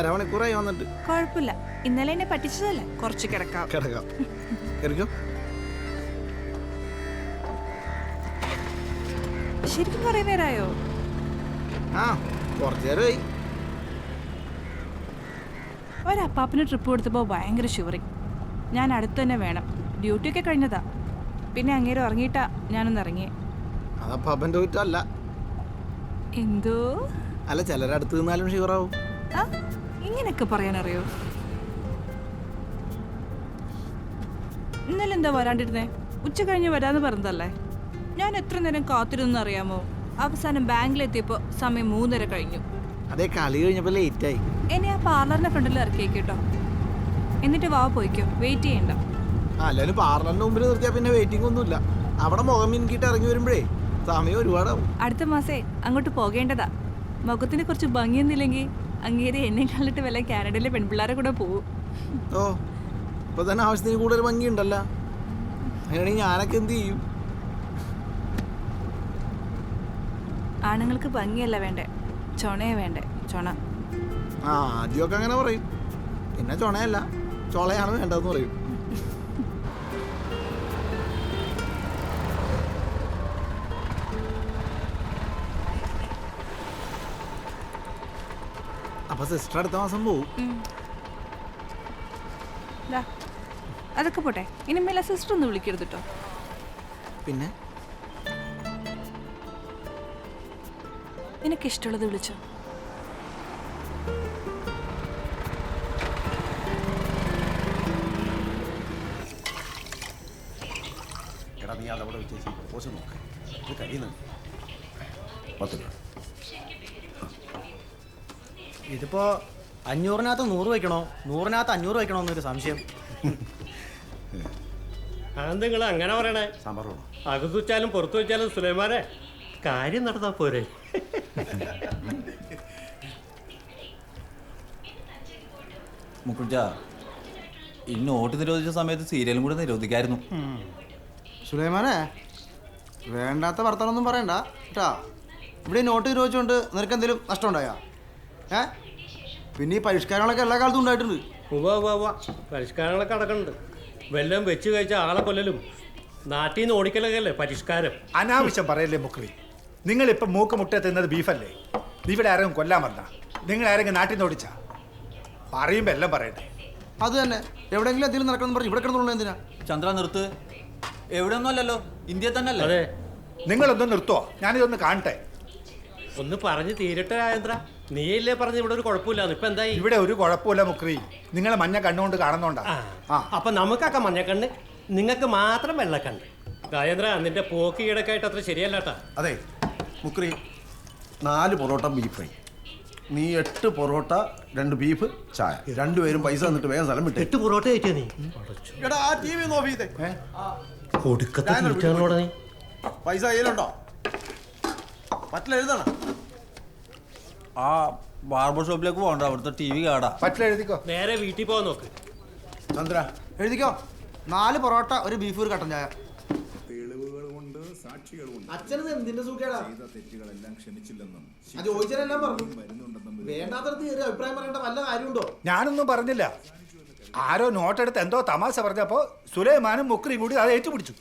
അരമണിക്കൂറായി വന്നിട്ട്. കുഴപ്പമില്ല. ഇന്നലെ എന്നെ പറ്റിച്ചതല്ലേ? കുറച്ച് കിടക്കാം. കിടക്കാം. കയറിക്കോ ശരിക്കും കുറെ നേരമായോ ആ കുറച്ചു നേരമായി. ഒരപ്പാപ്പിന് ട്രിപ്പ് കൊടുത്തപ്പോൾ ഭയങ്കര ഷിവറിങ് ഞാൻ അടുത്ത് തന്നെ വേണം. ഡ്യൂട്ടി ഡ്യൂട്ടിയൊക്കെ കഴിഞ്ഞതാ. പിന്നെ അങ്ങേരും ഇറങ്ങിയിട്ടാ ഞാനൊന്ന് ഇറങ്ങി അതപ്പോ അപ്പന്റെ കുറ്റമല്ല എന്തോ? അല്ല ചിലരടുത്ത് നിന്നാലും ഷുവറാവും. ആ ഇങ്ങനെയൊക്കെ പറയാനറിയോ? ഇന്നലെ എന്താ വരാണ്ടിരുന്നേ? ഉച്ച കഴിഞ്ഞ് വരാന്ന് പറഞ്ഞതല്ലേ? ഞാൻ എത്ര നേരം കാത്തിരുന്നു അറിയാമോ? അവസാനം ബാങ്കിലെത്തിയപ്പോ സമയം മൂന്നര കഴിഞ്ഞു. അതെ കളി കഴിഞ്ഞപ്പോൾ ആയി എന്നെ ആ പാർലറിന്റെ ഫ്രണ്ടിൽ ഇറക്കിയേക്ക് കേട്ടോ. എന്നിട്ട് വാ പോയിക്കോ വെയിറ്റ് ചെയ്യണ്ട. അല്ലാലും പാർലറിന്റെ മുമ്പിൽ നിർത്തിയാ പിന്നെ വെയിറ്റിംഗ് ഒന്നുമില്ല. അവിടെ മുഖം മിനുക്കിട്ട് ഇറങ്ങി വരുമ്പോഴേ സമയം ഒരുപാടാവും. അടുത്ത മാസേ അങ്ങോട്ട് പോകേണ്ടതാ. മുഖത്തിന് കുറച്ച് ഭംഗിയൊന്നുമില്ലെങ്കിൽ അങ്ങേരെ എന്നെ കണ്ടിട്ട് വല്ല കാനഡയിലെ പെൺപിള്ളേരെ കൂടെ പോകും ഓ ഇപ്പൊ തന്നെ ആവശ്യത്തിന് കൂടുതൽ ഭംഗിയുണ്ടല്ലോ. അങ്ങനെയാണെങ്കിൽ ഞാനൊക്കെ എന്ത് ചെയ്യും? ആണുങ്ങൾക്ക് ഭംഗിയല്ല വേണ്ടേ? ചൊണയെ വേണ്ടേ? ചൊണ. ആ ആദ്യമൊക്കെ അങ്ങനെ പറയും. പിന്നെ ചൊണയല്ല. ചൊളയാണ് വേണ്ടതെന്ന് പറയും. അപ്പൊ സിസ്റ്റർ അടുത്ത മാസം പോവും. ദാ, അതൊക്കെ പോട്ടെ. ഇനി മേലെ സിസ്റ്റർ ഒന്ന് വിളിക്കരുത് കേട്ടോ പിന്നെ? നിനക്ക് ഇഷ്ടമുള്ളത് വിളിച്ചോ. എടാ നീ അതവിടെ വെച്ചേച്ച് പോസ് നോക്ക്. ഇത് കഴിയുന്നുണ്ട് പത്ത് രൂപ ഇതിപ്പോ അഞ്ഞൂറിനകത്ത് നൂറ് വയ്ക്കണോ? നൂറിനകത്ത് അഞ്ഞൂറ് വയ്ക്കണോ എന്നൊരു സംശയം. നിങ്ങൾ അങ്ങനെ പറയണേ? സാമ്പാർ വേണോ? അകത്ത് വെച്ചാലും പുറത്തു വെച്ചാലും സുലൈമാനെ കാര്യം നടന്നാ പോരെ. മുക്കുജ ഈ നോട്ട് നിരോധിച്ച സമയത്ത് സീരിയലും കൂടെ നിരോധിക്കായിരുന്നു. സുലൈമാനെ വേണ്ടാത്ത വർത്തമാനമൊന്നും പറയണ്ട. കേട്ടാ ഇവിടെ നോട്ട് നിരോധിച്ചുകൊണ്ട് നിനക്ക് എന്തെങ്കിലും നഷ്ടം ഉണ്ടായാ ഏ? പിന്നെ ഈ പരിഷ്കാരങ്ങളൊക്കെ എല്ലാ കാലത്തും ഉണ്ടായിട്ടുണ്ട്. ഉവ്വ ഉവ്വ ഉവ്വ. പരിഷ്കാരങ്ങളൊക്കെ നടക്കുന്നുണ്ട്. വെല്ലം വെച്ച് കഴിച്ച ആളെ കൊല്ലലും നാട്ടിൽ നിന്ന് ഓടിക്കലൊക്കെ അല്ലേ പരിഷ്കാരം? അനാവശ്യം പറയല്ലേ മുക്രി. ഇപ്പൊ മൂക്ക് മുട്ട തിന്നത് ബീഫല്ലേ? ഇവിടെ ആരെങ്കിലും കൊല്ലാൻ വന്ന? നിങ്ങൾ ആരെങ്കിലും നാട്ടിൽ നിന്ന് ഓടിച്ചാ? പറയുമ്പോ എല്ലാം പറയട്ടെ. അത് തന്നെ. എവിടെയെങ്കിലും എന്തെങ്കിലും നടക്കണം പറഞ്ഞു ഇവിടെ കിടന്നുള്ള എന്തിനാ? ചന്ദ്ര നിർത്ത്. എവിടെ ഒന്നും അല്ലല്ലോ. ഇന്ത്യയിൽ തന്നെ അല്ലേ അതെ. നിങ്ങളൊന്ന് നിർത്തുവോ? ഞാനിതൊന്ന് കാണട്ടെ. ഒന്ന് പറഞ്ഞു തീരട്ടെ രാജേന്ദ്ര. നീയല്ലേ പറഞ്ഞു ഇവിടെ ഒരു കുഴപ്പമില്ല. ഇപ്പൊ എന്തായി? ഇവിടെ ഒരു കുഴപ്പമില്ല മുക്രി. നിങ്ങളെ മഞ്ഞ കണ്ണുകൊണ്ട് കാണുന്നോണ്ടാ. അപ്പൊ നമുക്കൊക്കെ മഞ്ഞക്കണ്ണ് നിങ്ങൾക്ക് മാത്രം വെള്ളക്കണ്ണ്. രാജേന്ദ്ര നിന്റെ പോക്ക് ഈടക്കായിട്ട് അത്ര ശരിയല്ലാട്ടാ. അതെ മുക്രി നാല് പൊറോട്ട ബീഫ് ഫ്രൈ. നീ എട്ട് പൊറോട്ട രണ്ട് ബീഫ് ചായ. രണ്ടുപേരും പൈസ തന്നിട്ട് വേഗം സ്ഥലം വിട്ടു എട്ട് പൊറോട്ട കഴിച്ചാ നീ? എടാ ആ ടി വി ഓഫ് ചെയ്തേ. കൊടുക്കത്തെ നീ? പൈസ കയ്യിലുണ്ടോ? പറ്റില്ല എഴുതണം ആ ബാർബർ ഷോപ്പിലേക്ക് പോകണ്ട അവിടുത്തെ ടി വി കാടാ പറ്റില്ല എഴുതിക്കോ നേരെ വീട്ടിൽ പോകാൻ നോക്ക്. ചന്ദ്ര എഴുതിക്കോ? നാല് പൊറോട്ട ഒരു ബീഫ് ഒരു കട്ടൻ ചായ. അച്ഛനത് എന്തിന്റെ സുഖേടാ ആ ചോദിച്ചാലെല്ലാം പറഞ്ഞു. വേണ്ടാത്തടത്ത് കയറി അഭിപ്രായം പറയേണ്ട വല്ല കാര്യമുണ്ടോ? ഞാനൊന്നും പറഞ്ഞില്ല. ആരോ നോട്ട് എടുത്ത് എന്തോ തമാശ പറഞ്ഞപ്പോ സുലൈമാനും മുക്രി കൂടി അത് ഏറ്റുപിടിച്ചു.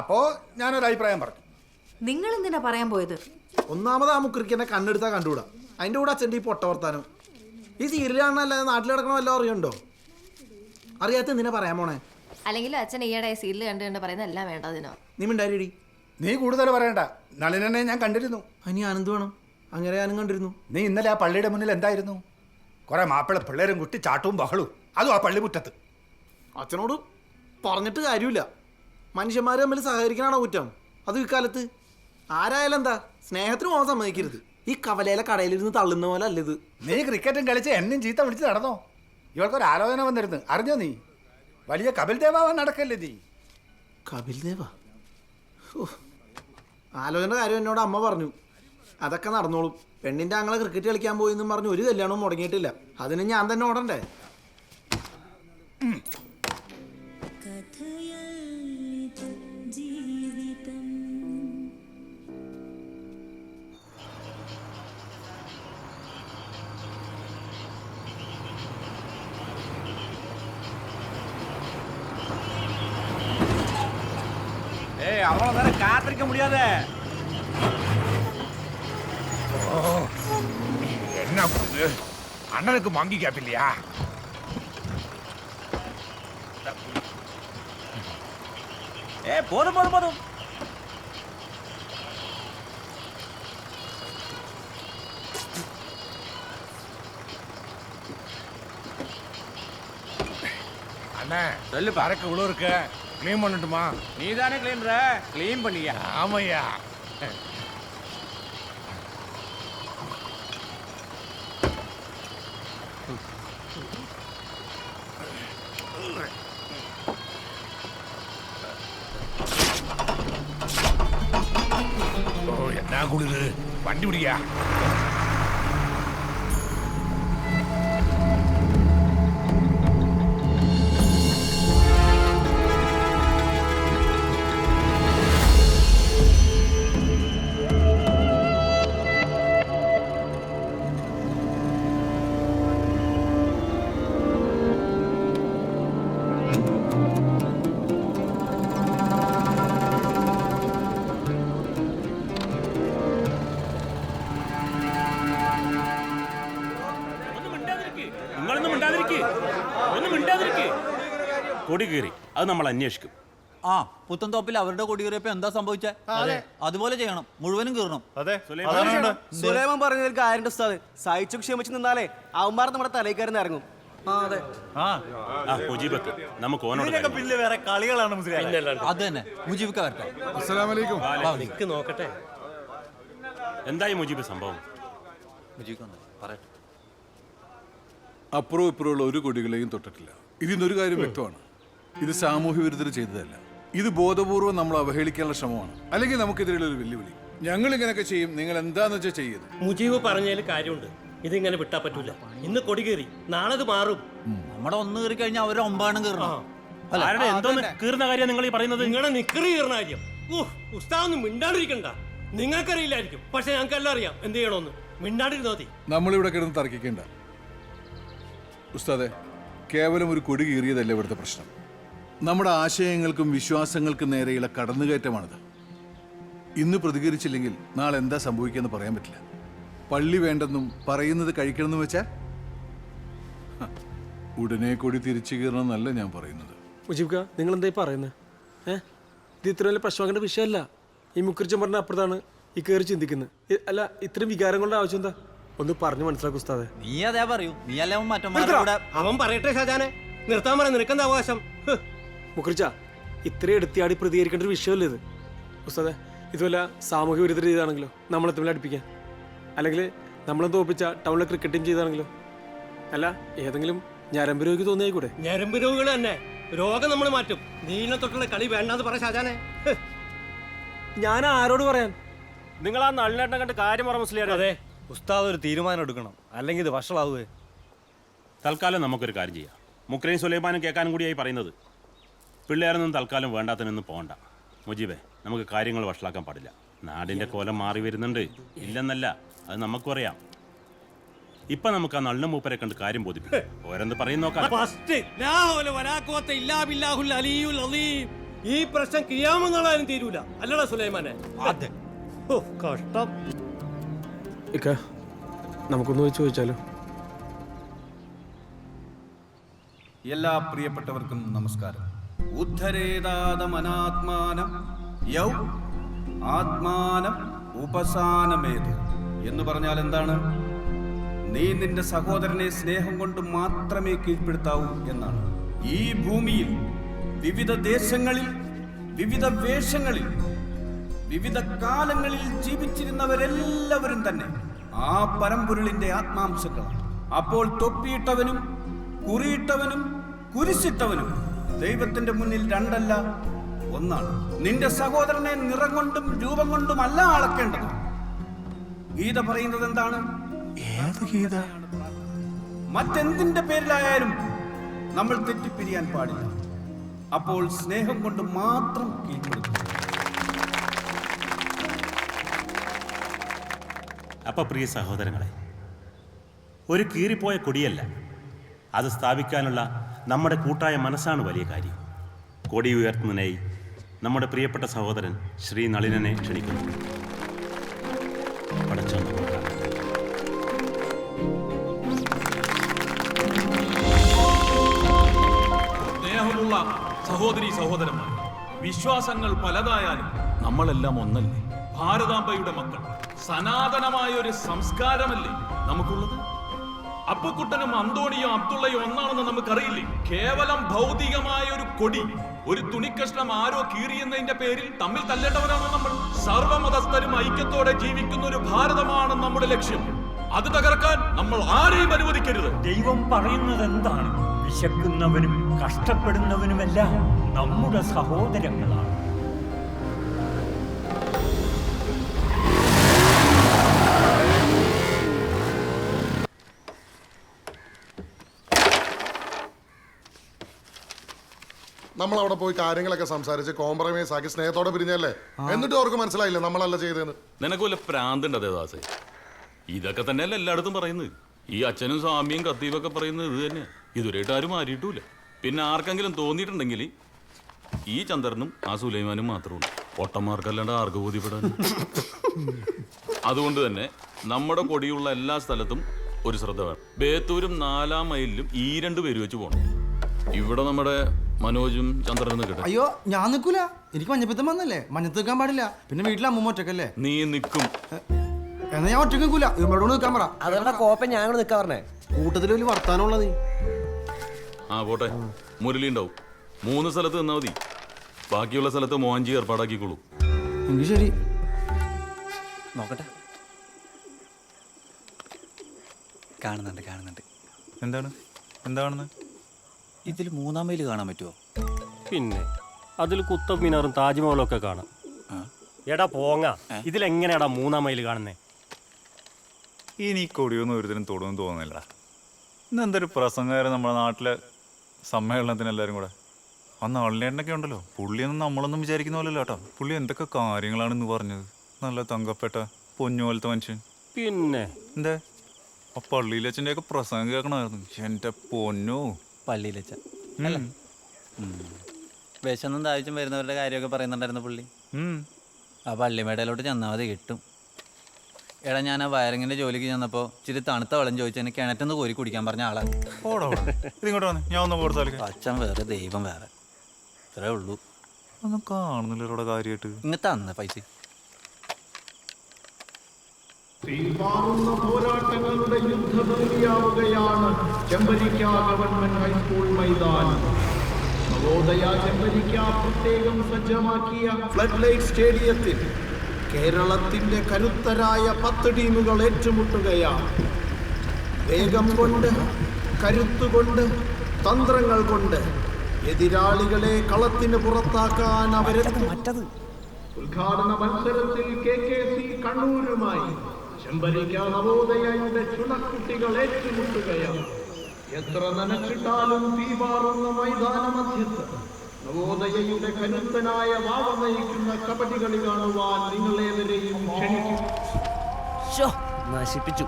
അപ്പോ ഞാനൊരു അഭിപ്രായം പറഞ്ഞു. നിങ്ങൾ എന്തിനാ പറയാൻ പോയത്? ഒന്നാമത് ആ മുക്രിക്ക് എന്നെ കണ്ണെടുത്താൽ കണ്ടുകൂടാ. അതിന്റെ കൂടെ അച്ഛന്റെ ഈ പൊട്ട വർത്താനം. ഈ സീരിയൽ കാണാനല്ലാതെ നാട്ടിൽ കിടക്കണോ വല്ലതും അറിയണ്ടോ അറിയാത്ത നിന്നെ പറയാൻ പോണേ അല്ലെങ്കിൽ അച്ഛൻ ഈയിടെ സീരിയൽ കണ്ടു കണ്ട് പറയുന്ന എല്ലാം വേണ്ട അതിനോ. നീ മിണ്ടാരിടി നീ കൂടുതൽ പറയണ്ട. നളിനെ ഞാൻ കണ്ടിരുന്നു. അനി ആനന്ദ് വേണം. അങ്ങനെ ഞാനും കണ്ടിരുന്നു. നീ ഇന്നലെ ആ പള്ളിയുടെ മുന്നിൽ എന്തായിരുന്നു? കുറെ മാപ്പിള പിള്ളേരും കുട്ടി ചാട്ടവും ബഹളും. അതും ആ പള്ളി മുറ്റത്ത്. അച്ഛനോട് പറഞ്ഞിട്ട് കാര്യമില്ല. മനുഷ്യന്മാർ തമ്മിൽ സഹകരിക്കാനാണോ കുറ്റം? അത് ഇക്കാലത്ത്. ആരായാലും എന്താ? സ്നേഹത്തിന് പോകാൻ സമ്മതിക്കരുത്. ഈ കവലയിലെ കടയിലിരുന്ന് തള്ളുന്ന പോലെ അല്ലത് നീ ക്രിക്കറ്റും കളിച്ച് എന്നും ചീത്ത വിളിച്ച് നടന്നോ? ഇവൾക്കൊരു ആലോചന വന്നിരുന്നു. അറിഞ്ഞോ നീ? വലിയ കപിൽ ദേവാവാൻ നടക്കല്ലേ നീ? കപിൽ ദേവ? ആലോചന കാര്യം എന്നോട് അമ്മ പറഞ്ഞു. അതൊക്കെ നടന്നോളും. പെണ്ണിന്റെ ആങ്ങളെ ക്രിക്കറ്റ് കളിക്കാൻ പോയി എന്നും പറഞ്ഞ് ഒരു കല്യാണവും മുടങ്ങിയിട്ടില്ല. അതിന് ഞാൻ തന്നെ ഓടണ്ടേ? என்ன பண்ணுது அண்ணனுக்கு மங்கி கேப் இல்லையா? ஏ போதும் போதும் போதும். அண்ணா சொல்லுப்பா. பறக்க இவ்வளோ இருக்கு. க்ளீன் பண்ணட்டுமா? நீ தானே கிளீன்ற க்ளீன் பண்ணியா? ஆமையா ഓ എന്നാ കുളിത് വണ്ടി പിടിക്കാ കൊടി കീറി അത് നമ്മൾ അന്വേഷിക്കും. ആ പുത്തൻതോപ്പിൽ അവരുടെ കൊടി കീറിയപ്പോ എന്താ സംഭവിച്ച? അതുപോലെ ചെയ്യണം. മുഴുവനും കീറണം. സുലൈമാൻ. പറഞ്ഞതിൽ കാര്യണ്ട് ഉസ്താദ്. സഹിച്ചു ക്ഷമിച്ചു നിന്നാലേ അവന്മാർ നമ്മുടെ തലയിക്കാരൻ ഇറങ്ങും. നമുക്ക് വേറെ കളികളാണ്. അത് തന്നെ. മുജീബിക്ക വരട്ടെ. നിക്ക് നോക്കട്ടെ. എന്തായി മുജീബ് സംഭവം? പറയട്ടെ. അപ്പുറവും ഇപ്പുറമുള്ള ഒരു കൊടികളെയും തൊട്ടിട്ടില്ല. ഇതിന്നൊരു കാര്യം വ്യക്തമാണ്. ഇത് സാമൂഹ്യ വിരുദ്ധർ ചെയ്തതല്ല. ഇത് ബോധപൂർവം നമ്മൾ അവഹേളിക്കാനുള്ള ശ്രമമാണ്. അല്ലെങ്കിൽ നമുക്കെതിരെയുള്ള ഒരു വെല്ലുവിളി. ഞങ്ങൾ ഇങ്ങനെയൊക്കെ ചെയ്യും നിങ്ങൾ എന്താന്ന് വെച്ചാൽ ചെയ്യുന്നത് മുജീബ് പറഞ്ഞതിൽ കാര്യമുണ്ട്. ഇതിങ്ങനെ വിട്ടാ പറ്റൂല. ഇന്ന് കൊടി കയറി നാളെ മാറും. നമ്മുടെ ഒന്ന് കയറി കഴിഞ്ഞാൽ അവരെ ഒമ്പാണം കയറണം ആരുടെ. കീറുന്ന കാര്യം നിങ്ങൾ ഈ പറയുന്നത്? നിങ്ങളെ നിക്കറി കീറുന്ന കാര്യം. ഉസ്താദൊന്നും മിണ്ടാണ്ടിരിക്കണ്ട. നിങ്ങൾക്കറിയില്ലായിരിക്കും. പക്ഷെ ഞങ്ങൾക്കെല്ലാം അറിയാം. എന്ത് ചെയ്യണമെന്ന്. മിണ്ടാണ്ടിരുന്നോ മതി. നമ്മളിവിടെ കിടന്ന് തർക്കിക്കണ്ട. ഉസ്താദെ കേവലം ഒരു കൊടി കീറിയതല്ല ഇവിടുത്തെ പ്രശ്നം? നമ്മുടെ ആശയങ്ങൾക്കും വിശ്വാസങ്ങൾക്കും നേരെയുള്ള കടന്നുകയറ്റമാണിത്. ഇന്ന് പ്രതികരിച്ചില്ലെങ്കിൽ നാളെ എന്താ സംഭവിക്കുകയെന്ന് പറയാൻ പറ്റില്ല. പള്ളി വേണ്ടെന്നും പറയുന്നത് കഴിക്കണമെന്ന് വെച്ചാൽ ഉടനെ കൂടി തിരിച്ചു കയറണമെന്നല്ല ഞാൻ പറയുന്നത്. മുജീബ്ക്ക നിങ്ങൾ എന്താ പറയുന്നത് ഏ? ഇത് ഇത്ര വലിയ പ്രശ്നമാക്കേണ്ട വിഷയമല്ല. ഈ മുക്കുറിച്ചൻ പറഞ്ഞ അപ്പുറത്താണ് ഈ കയറി ചിന്തിക്കുന്നത്. അല്ല ഇത്രയും വികാരങ്ങളുടെ ആവശ്യം എന്താ? ഒന്ന് പറഞ്ഞു മനസ്സിലാക്കും ഉസ്താദെ. നീ അതേ പറയൂ. നീ അല്ലേ കൂടെ അവൻ പറയട്ടെ ഷാജാനെ. നിർത്താൻ പറയാം നിനക്കെന്താ അവകാശം? ഇത്ര ഇത്രയും എടുത്തിയാടി പ്രതികരിക്കേണ്ട ഒരു വിഷയമല്ലേ ഇത്? ഉസ്താദെ ഇതുപോലെ സാമൂഹ്യ വിരുദ്ധ ചെയ്താണെങ്കിലോ നമ്മളെ തമ്മിൽ അടുപ്പിക്കാൻ? അല്ലെങ്കിൽ നമ്മളെ തോപ്പിച്ച ടൗണിലെ ക്രിക്കറ്റ് ടീം ചെയ്താണെങ്കിലോ? അല്ല ഏതെങ്കിലും ഞരമ്പ് രോഗി തോന്നിയായിക്കൂടെ? ഞരമ്പ് രോഗികൾ തന്നെ. രോഗം നമ്മൾ മാറ്റും. നീനെ തൊട്ടുള്ള കളി വേണ്ടെന്ന് പറ ഷാജാനെ. ഞാൻ ആരോട് പറയാൻ? നിങ്ങൾ ആ നളിനേട്ടം കണ്ട് കാര്യം പറ മുസ്ലിയാരെ. അതെ. ഉസ്താദ് ഒരു തീരുമാനം എടുക്കണം. അല്ലെങ്കിൽ ഇത് വഷളാവുക തൽക്കാലം നമുക്കൊരു കാര്യം ചെയ്യാം. മുക്രയും സുലൈമാനും കേൾക്കാനും കൂടിയായി പറയുന്നത്. പിള്ളേരൊന്നും തൽക്കാലം വേണ്ടാത്തതിനൊന്നും പോകണ്ട മുജീബേ നമുക്ക് കാര്യങ്ങൾ വഷളാക്കാൻ പാടില്ല. നാടിന്റെ കോലം മാറി വരുന്നുണ്ട്. ഇല്ലെന്നല്ല അത് നമുക്കും അറിയാം. ഇപ്പൊ നമുക്ക് ആ നള്ളും മൂപ്പരെ കണ്ട് കാര്യം ബോധിപ്പിക്കും. പറയും നോക്കാം. ഈ പ്രശ്നം കിയാമെന്നുള്ളതിനും തീരൂല. അല്ലടാ സുലൈമാനെ. അതെ. ഓ കഷ്ടം. ഇക്ക നമുക്കൊന്ന് വെച്ച് ചോദിച്ചാലോ? എല്ലാ പ്രിയപ്പെട്ടവർക്കും നമസ്കാരം. ഉദ്ധരേതാതമനാത്മാനം യൗ ആത്മാനം ഉപസാനമേത്. എന്ന് പറഞ്ഞാൽ എന്താണ്? നീ നിന്റെ സഹോദരനെ സ്നേഹം കൊണ്ട് മാത്രമേ കീഴ്പ്പെടുത്താവൂ എന്നാണ്. ഈ ഭൂമിയിൽ വിവിധ ദേശങ്ങളിൽ വിവിധ വേഷങ്ങളിൽ വിവിധ കാലങ്ങളിൽ ജീവിച്ചിരുന്നവരെല്ലാവരും തന്നെ ആ പരമ്പൊരുളിന്റെ ആത്മാംശങ്ങളാണ്. അപ്പോൾ തൊപ്പിയിട്ടവനും കുറിയിട്ടവനും കുരിശിട്ടവനും ദൈവത്തിന്റെ മുന്നിൽ രണ്ടല്ല ഒന്നാണ്. നിന്റെ സഹോദരനെ നിറം കൊണ്ടും രൂപം കൊണ്ടും അല്ല അളക്കേണ്ടത്. ഗീത പറയുന്നത് എന്താണ്? മറ്റെന്തിന്റെ പേരിലായാലും നമ്മൾ തെറ്റിപ്പിരിയാൻ പാടില്ല. അപ്പോൾ സ്നേഹം കൊണ്ട് മാത്രം കീഴ്പ്പെടുത്തും അപ്പൊ പ്രിയ സഹോദരങ്ങളെ ഒരു കീറിപ്പോയ കൊടിയല്ല. അത് സ്ഥാപിക്കാനുള്ള നമ്മുടെ കൂട്ടായ മനസ്സാണ് വലിയ കാര്യം. കൊടി ഉയർത്തുന്നതിനായി നമ്മുടെ പ്രിയപ്പെട്ട സഹോദരൻ ശ്രീ നളിനനെ ക്ഷണിക്കുന്നു. സഹോദരി സഹോദരന്മാർ വിശ്വാസങ്ങൾ പലതായാലും നമ്മളെല്ലാം ഒന്നല്ലേ? ഭാരതാംബയുടെ മക്കൾ. സനാതനമായ ഒരു സംസ്കാരമല്ലേ നമുക്കുള്ളത്? അപ്പുക്കുട്ടനും അന്തോണിയോ അബ്ദുള്ളയോ ഒന്നാണെന്ന് നമുക്കറിയില്ലേ? കേവലം ഭൗതികമായ ഒരു കൊടി ഒരു തുണിക്കഷ്ണം ആരോ കീറിയെന്നതിന്റെ പേരിൽ തമ്മിൽ തല്ലേണ്ടവരാണോ നമ്മൾ സർവമതസ്ഥരും ഐക്യത്തോടെ ജീവിക്കുന്ന ഒരു ഭാരതമാണ് നമ്മുടെ ലക്ഷ്യം. അത് തകർക്കാൻ നമ്മൾ ആരെയും അനുവദിക്കരുത്. ദൈവം പറയുന്നത് എന്താണ് വിശക്കുന്നവനും കഷ്ടപ്പെടുന്നവനുമെല്ലാം നമ്മുടെ സഹോദരങ്ങളാണ്. നമ്മൾ അവിടെ പോയി കാര്യങ്ങളൊക്കെ സംസാരിച്ച് കോംപ്രമൈസ് ആക്കി സ്നേഹത്തോടെ പിരിഞ്ഞല്ലേ? എന്നിട്ട് അവർക്ക് മനസ്സിലായില്ല നമ്മളല്ല ചെയ്തെന്ന് നിനക്ക് വല്ല പ്രാന്തുണ്ട് ദേവദാസേ ഇതൊക്കെ തന്നെയല്ല എല്ലായിടത്തും പറയുന്നത്. ഈ അച്ഛനും സ്വാമിയും കത്തീവൊക്കെ പറയുന്നത് ഇത് തന്നെ ഇതുവരെയായിട്ട് ആരും മാറിയിട്ടില്ല. പിന്നെ ആർക്കെങ്കിലും തോന്നിയിട്ടുണ്ടെങ്കിൽ ഈ ചന്ദ്രനും ആ സുലൈമാനും മാത്രമുണ്ട് ഒട്ടന്മാർക്കല്ലാണ്ട് ആർക്ക് ബോധ്യപ്പെടാൻ? അതുകൊണ്ട് തന്നെ നമ്മുടെ കൊടിയുള്ള എല്ലാ സ്ഥലത്തും ഒരു ശ്രദ്ധ വേണം. ബേത്തൂരും നാലാം മൈലിലും ഈ രണ്ട് പേര് വെച്ച് പോകണം. ഇവിടെ നമ്മുടെ മനോജും ചന്ദ്രനും നിൽക്കട്ടെ അയ്യോ ഞാൻ നിൽക്കൂല. എനിക്ക് മഞ്ഞപ്പിത്തം വന്നല്ലേ? മഞ്ഞത്ത് നിൽക്കാൻ പാടില്ല. പിന്നെ വീട്ടിൽ അമ്മൂമ്മ ഒറ്റക്കല്ലേ? നീ നിൽക്കും. എന്നാ ഞാൻ ഒറ്റയ്ക്ക് നിൽക്കൂല. ഇവരോട് നിൽക്കാൻ പറ. അതാണ് കോപ്പ ഞാൻ നിൽക്കാൻ പറഞ്ഞേ. കൂട്ടത്തിൽ വലിയ വർത്താനമുള്ളത് ആ പോട്ടെ. മുരളി ഉണ്ടാവും. മൂന്ന് സ്ഥലത്ത് നിന്നാ മതി. ബാക്കിയുള്ള സ്ഥലത്ത് മോഹൻജി ഏർപ്പാടാക്കിക്കോളൂ. എങ്കിൽ ശരി. നോക്കട്ടെ. കാണുന്നുണ്ട് കാണുന്നുണ്ട്. എന്താണ്? എന്താണെന്ന് ഇതിൽ മൂന്നാം മൈൽ കാണാൻ പറ്റുമോ പിന്നെ അതിൽ കുത്തബ് മിനാറും താജ്മഹലും ഒക്കെ കാണാം എടാ പോങ്ങ. ഇതിലെങ്ങനെയാടാ മൂന്നാം മൈൽ കാണുന്നേ? ഇനി കൊടിയൊന്നും ഒരുതിനും തൊടുമെന്ന് തോന്നുന്നില്ല ഇന്ന് എന്തൊരു പ്രസംഗമായിരുന്നു നമ്മുടെ നാട്ടിലെ സമ്മേളനത്തിന് എല്ലാവരും കൂടെ? ആ നളിനേട്ടനൊക്കെ ഉണ്ടല്ലോ. പുള്ളിയൊന്നും നമ്മളൊന്നും വിചാരിക്കുന്ന പോലല്ലോ കേട്ടോ. പുള്ളി എന്തൊക്കെ കാര്യങ്ങളാണെന്ന് പറഞ്ഞത്? നല്ല തങ്കപ്പെട്ട പൊന്നു പോലത്തെ മനുഷ്യൻ. പിന്നെ? എന്താ? ആ പള്ളിയിലച്ഛന്റെ ഒക്കെ പ്രസംഗം കേൾക്കണമായിരുന്നു. എന്റെ പൊന്നോ. പള്ളിയിലച്ഛൻ വെച്ച വിശന്നും താഴ്ചയും വരുന്നവരുടെ കാര്യമൊക്കെ പറയുന്നുണ്ടായിരുന്നു പുള്ളി. ആ പള്ളിമേടയിലോട്ട് ചെന്നാൽ മതി കിട്ടും. എടാ ഞാൻ ആ വയറിങ്ങിന്റെ ജോലിക്ക് ചെന്നപ്പോൾ ഇച്ചിരി തണുത്ത വെള്ളം ചോദിച്ചു കിണറ്റിന്ന് കോരി കുടിക്കാൻ പറഞ്ഞ ആളാണ് വന്ന്. ഞാൻ ഒന്ന് അച്ഛൻ വേറെ ദൈവം വേറെ. ഇത്രേ ഉള്ളൂ. ഒന്നും കാണുന്നില്ല കാര്യമായിട്ട് ഇങ്ങ് തന്ന പൈസ. പോരാട്ടങ്ങളുടെ യുദ്ധഭൂമിയാവുകയാണ് ചെമ്പരിക്ക ഗവൺമെന്റ് ഹൈസ്കൂൾ മൈതാനം നവോദയ ചെമ്പരിക്ക പ്രത്യേകം സജ്ജമാക്കിയ ഫ്ലഡ് ലൈറ്റ് സ്റ്റേഡിയത്തിൽ കേരളത്തിന്റെ കരുത്തരായ പത്ത് ടീമുകൾ ഏറ്റുമുട്ടുകയാണ്. വേഗം കൊണ്ട് കരുത്തുകൊണ്ട് തന്ത്രങ്ങൾ കൊണ്ട് എതിരാളികളെ കളത്തിന് പുറത്താക്കാൻ അവരെ ഉദ്ഘാടന മത്സരത്തിൽ കെ കെ സി കണ്ണൂരുമായി ചെമ്പരിക്ക നവോദയയുടെ ചുണക്കുട്ടികൾ ഏറ്റുമുട്ടുകയാണ് എത്ര നനച്ചിട്ടാലും തീപാറുന്ന മൈതാന മധ്യത്ത് നവോദയയുടെ കരുത്തനായ വാവ നയിക്കുന്ന കബഡി കളി കാണുവാൻ നിങ്ങളേവരെയും ക്ഷണിക്കും. നശിപ്പിച്ചു.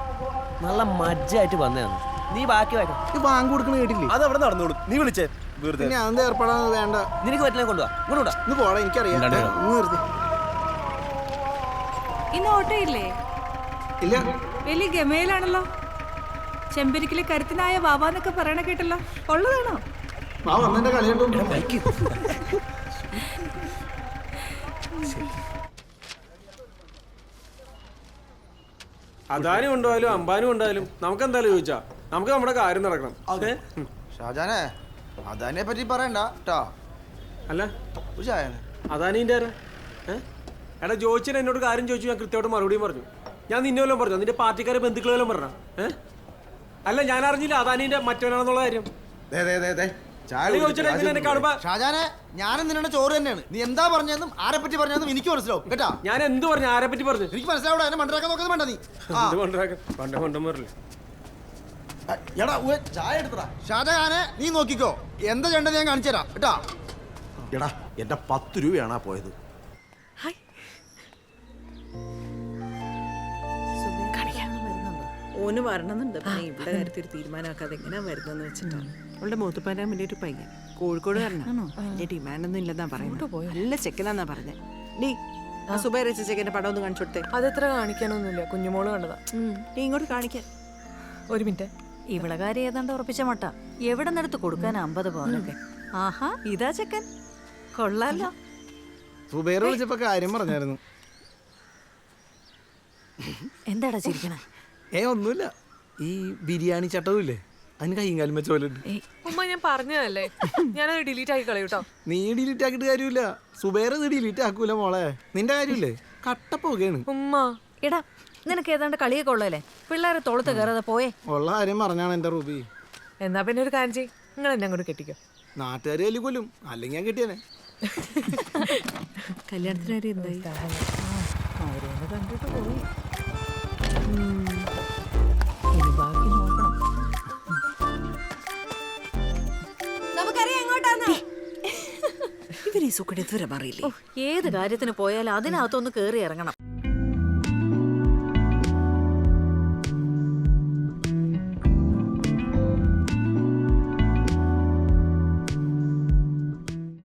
നല്ല മജ്ജായിട്ട് വന്നതാണ് നീ ബാക്കി വായിക്കാം. നീ ബാങ്ക് കൊടുക്കണ കേട്ടില്ലേ? അത് അവിടെ നടന്നോളൂ. നീ വിളിച്ചേ. വെറുതെ. പിന്നെ അതെന്താ ഏർപ്പെടാൻ വേണ്ട. നിനക്ക് പറ്റില്ല കൊണ്ടുപോവാ ഇങ്ങോട്ടാ ഇന്ന് പോടാ എനിക്കറിയാം. ഇന്ന് ഓട്ടോ ഇല്ലേ ഇല്ല. വലിയ ഗമയിലാണല്ലോ. ചെമ്പരിക്കിലെ കരുത്തനായ ബാബാന്നൊക്കെ പറയണ കേട്ടല്ലോ. ഉള്ളതാണോ? കളി കണ്ടു? അദാനും ഉണ്ടായാലും അംബാനും ഉണ്ടായാലും നമുക്ക് എന്തായാലും ചോദിച്ചാ? നമുക്ക് നമ്മുടെ കാര്യം നടക്കണം. അതെ. ഷാജാനെ അതാനെ പറ്റി പറയണ്ട കേട്ടോ അല്ല? അദാനിന്റെ ആരാ? ഏ? എടാ ജോയിച്ചൻ എന്നോട് കാര്യം ചോദിച്ചു ഞാൻ കൃത്യമായിട്ട് മറുപടിയും പറഞ്ഞു. ഞാൻ നിന്നെ വല്ലതും പറഞ്ഞു? നിന്റെ പാർട്ടിക്കാരെ ബന്ധുക്കളെ വല്ലതും പറഞ്ഞ? ഏഹ് അല്ല ഞാൻ അറിഞ്ഞില്ല. അദാനിന്റെ മറ്റവനാണെന്നുള്ള കാര്യം. ഞാനും നിന്നെ ചോറ് തന്നെയാണ്? നീ എന്താ പറഞ്ഞതെന്നും ആരെ പറ്റി പറഞ്ഞതെന്നും എനിക്ക് മനസ്സിലാവും. കേട്ടാ? ഞാൻ എന്ത് പറഞ്ഞു? ആരെ പറ്റി പറഞ്ഞു? എനിക്ക് മനസ്സിലാവൂടാ. എന്നെ മണ്ടരാക്കാൻ നോക്കുന്നത് വേണ്ട നീ? പണ്ട് കൊണ്ടുവരില്ലേ എടാ ചായ എടുത്തടാ. ഷാജഹാനെ നീ നോക്കിക്കോ. എന്താ ചെയ്യേണ്ടത് ഞാൻ കാണിച്ചു തരാം കേട്ടാ? എടാ എന്റെ പത്ത് രൂപയാണ് പോയത്. ഓന് വരണമെന്നുണ്ട്. പിന്നെ ഇവിടെ കാര്യത്തിൽ ഒരു തീരുമാനമാക്കാതെ എങ്ങനെയാ വരുന്നതെന്ന് വെച്ചിട്ടാണ് അവളുടെ മൂത്തുപ്പാരാൻ വേണ്ടി ഒരു പയ്യൻ. കോഴിക്കോട് കോഴിക്കോടുകാരനാണോ വലിയ ഡിമാൻഡൊന്നും ഇല്ലെന്നാ പറയുന്നത്. നല്ല ചെക്കനാന്നാ പറഞ്ഞത് നീ ആ സുബൈ രച്ച ചെക്കന്റെ പടം ഒന്ന് കാണിച്ചു കൊടുത്തേ. അതെത്ര കാണിക്കാനൊന്നുമില്ല. കുഞ്ഞുമോൾ കണ്ടതാ. നീ ഇങ്ങോട്ട് കാണിക്കാൻ ഒരു മിനിറ്റ്. ഇവളെ കാര്യം ഏതാണ്ട് ഉറപ്പിച്ച മട്ട. എവിടെ നിന്നെടുത്ത് കൊടുക്കാൻ അമ്പത് പവനൊക്കെ? ആഹാ ഇതാ ചെക്കൻ. കൊള്ളാലോ. സുബൈർ വിളിച്ചപ്പോ കാര്യം പറഞ്ഞായിരുന്നു. എന്താടാ ചിരിക്കണേ? ഏ ഒന്നുമില്ല. ഈ ബിരിയാണി ചട്ടവും ഇല്ലേ അതിന് കൈയും കാലും വെച്ച പോലെ ഉണ്ട്. ഉമ്മ ഞാൻ പറഞ്ഞതല്ലേ? ഞാനത് ഡിലീറ്റ് ആക്കി കളയൂട്ടോ നീ ഡിലീറ്റ് ആക്കിയിട്ട് കാര്യമില്ല. സുബൈർ ഇത് ഡിലീറ്റ് ആക്കൂല മോളെ. നിന്റെ കാര്യമില്ലേ? കട്ടപ്പോകയാണ് ഉമ്മ എടാ നിനക്ക് ഏതാണ്ട് കളിയൊക്കെ ഉള്ളല്ലേ പിള്ളേരെ തോളത്ത് കയറാതെ പോയേ. ഉള്ള കാര്യം പറഞ്ഞാണ് എന്റെ റൂബി. എന്നാ പിന്നെ ഒരു കാഞ്ചി ചെയ്യ്. നിങ്ങൾ എന്നെ അങ്ങോട്ട് കെട്ടിക്കോ. നാട്ടുകാർ അല്ലെങ്കിൽ കൊല്ലും. അല്ലെങ്കിൽ ഞാൻ കിട്ടിയനെ. കല്യാണത്തിന് കാര്യം എന്തായി? അവരൊന്ന് കണ്ടിട്ട് പോയി ഓ, ഏത് കാര്യത്തിന് പോയാലും അതിനകത്തൊന്ന് കയറി ഇറങ്ങണം.